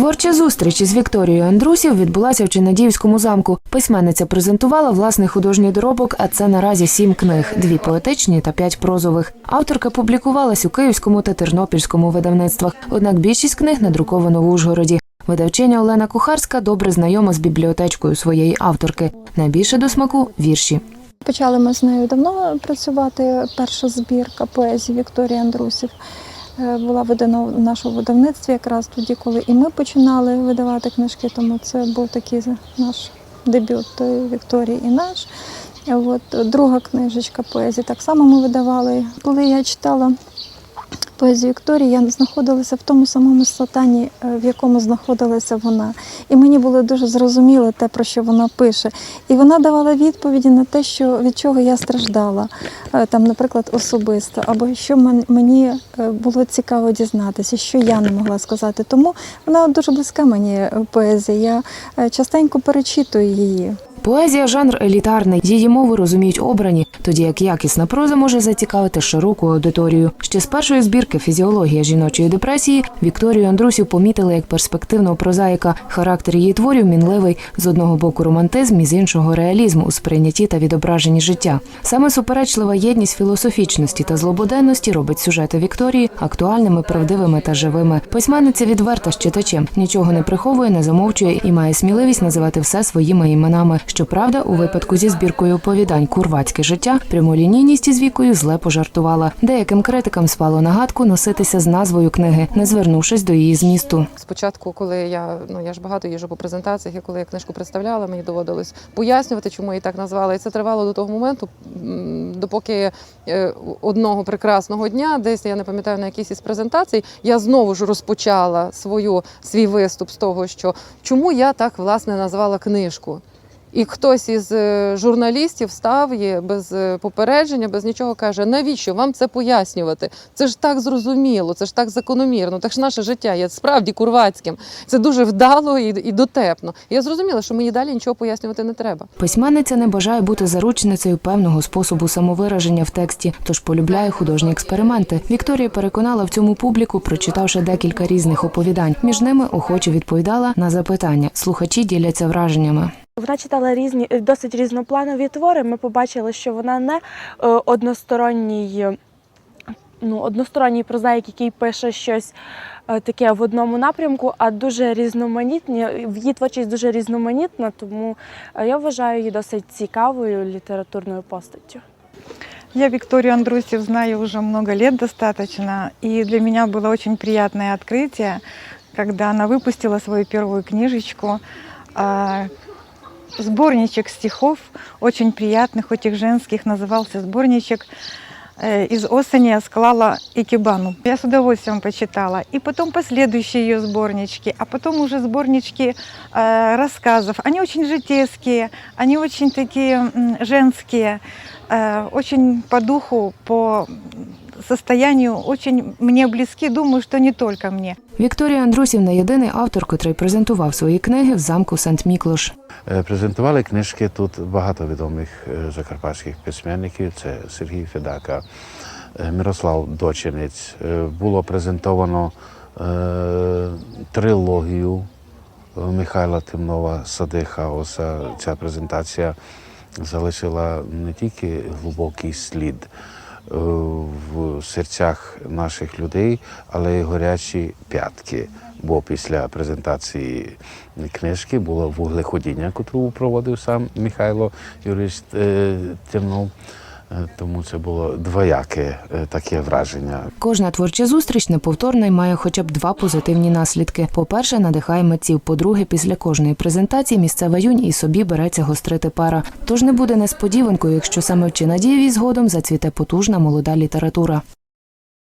Творча зустріч із Вікторією Андрусів відбулася в Чинадіївському замку. Письменниця презентувала власний художній доробок, а це наразі сім книг: дві поетичні та п'ять прозових. Авторка публікувалась у київському та тернопільському видавництвах. Однак більшість книг надруковано в Ужгороді. Видавчиня Олена Кухарська добре знайома з бібліотечкою своєї авторки. Найбільше до смаку вірші. Почали ми з нею давно працювати. Перша збірка поезії Вікторії Андрусів була видана в нашому видавництві якраз тоді, коли і ми починали видавати книжки, тому це був такий наш дебют е, Вікторії і наш. Е, От, друга книжечка поезії так само ми видавали. Коли я читала поезію Вікторії, я знаходилася в тому самому стані, е, в якому знаходилася вона. І мені було дуже зрозуміло те, про що вона пише. І вона давала відповіді на те, що від чого я страждала, Е, там, наприклад, особисто, або що мені е, було цікаво дізнатися, що я не могла сказати. Тому вона дуже близька мені поезія. Я частенько перечитую її. Поезія жанр елітарний, її мову розуміють обрані, тоді як якісна проза може зацікавити широку аудиторію. Ще з першої збірки Фізіологія жіночої депресії Вікторію Андрусів помітили як перспективного прозаїка. Характер її творів мінливий з одного боку романтизм і з іншого реалізм у сприйнятті та відображенні життя. Саме суперечлива єдність філософічності та злободенності робить сюжети Вікторії актуальними, правдивими та живими. Письменниця відверта з читачем, нічого не приховує, не замовчує і має сміливість називати все своїми іменами. Щоправда, у випадку зі збіркою оповідань Курвацьке життя прямолінійність із вікою зле пожартувала. Деяким критикам спало нагадку носитися з назвою книги, не звернувшись до її змісту. Спочатку, коли я ну я ж багато їжджу по презентаціях, і коли я книжку представляла, мені доводилось пояснювати, чому її так назвали. І це тривало до того моменту, допоки е, одного прекрасного дня, десь я не пам'ятаю на якійсь із презентацій, я знову ж розпочала свою свій виступ з того, що чому я так власне назвала книжку. І хтось із е, журналістів став є без е, попередження, без нічого каже: навіщо вам це пояснювати? Це ж так зрозуміло, це ж так закономірно. Так ж наше життя є справді курвацьким. Це дуже вдало і, і дотепно. Я зрозуміла, що мені далі нічого пояснювати не треба. Письменниця не бажає бути заручницею певного способу самовираження в тексті, тож полюбляє художні експерименти. Вікторія переконала в цьому публіку, прочитавши декілька різних оповідань. Між ними охоче відповідала на запитання. Слухачі діляться враженнями. Вона читала різні е, досить різнопланові твори. Ми побачили, що вона не е, односторонній, е, ну, односторонній прозаїк, який пише щось е, таке в одному напрямку, а дуже різноманітні. В її творчість дуже різноманітна, тому е, я вважаю її досить цікавою літературною постаттю. Я Викторию Андрусев знаю уже много лет достаточно, и для меня было очень приятное открытие, когда она выпустила свою первую книжечку, а, сборничек стихов, очень приятных, этих женских, назывался сборничек э, «Из осени я склала икебану». Я с удовольствием почитала. И потом последующие ее сборнички, а потом уже сборнички э, рассказов. Они очень житейские, они очень такие женские, э, очень по духу, по состоянию, очень мне близки. Думаю, что не только мне. Вікторія Андрусів не єдиний автор, котрий презентував свої книги в замку Сант-Міклош. Е, Презентували книжки тут багато відомих е, закарпатських письменників. Це Сергій Федака, е, Мирослав Дочинець. Е, Було презентовано е, трилогію Михайла Темнова Сади хаоса. Ця презентація залишила не тільки глибокий слід в серцях наших людей, але й горячі п'ятки. Бо після презентації книжки було вуглеходіння, яку проводив сам Михайло Юрійович е, Темнов. Е, Тому це було двояке е, таке враження. Кожна творча зустріч неповторна і має хоча б два позитивні наслідки. По-перше, надихає митців. По-друге, після кожної презентації місцева юнь і собі береться гострити пара. Тож не буде несподіванкою, якщо саме в Чинадієві згодом зацвіте потужна молода література.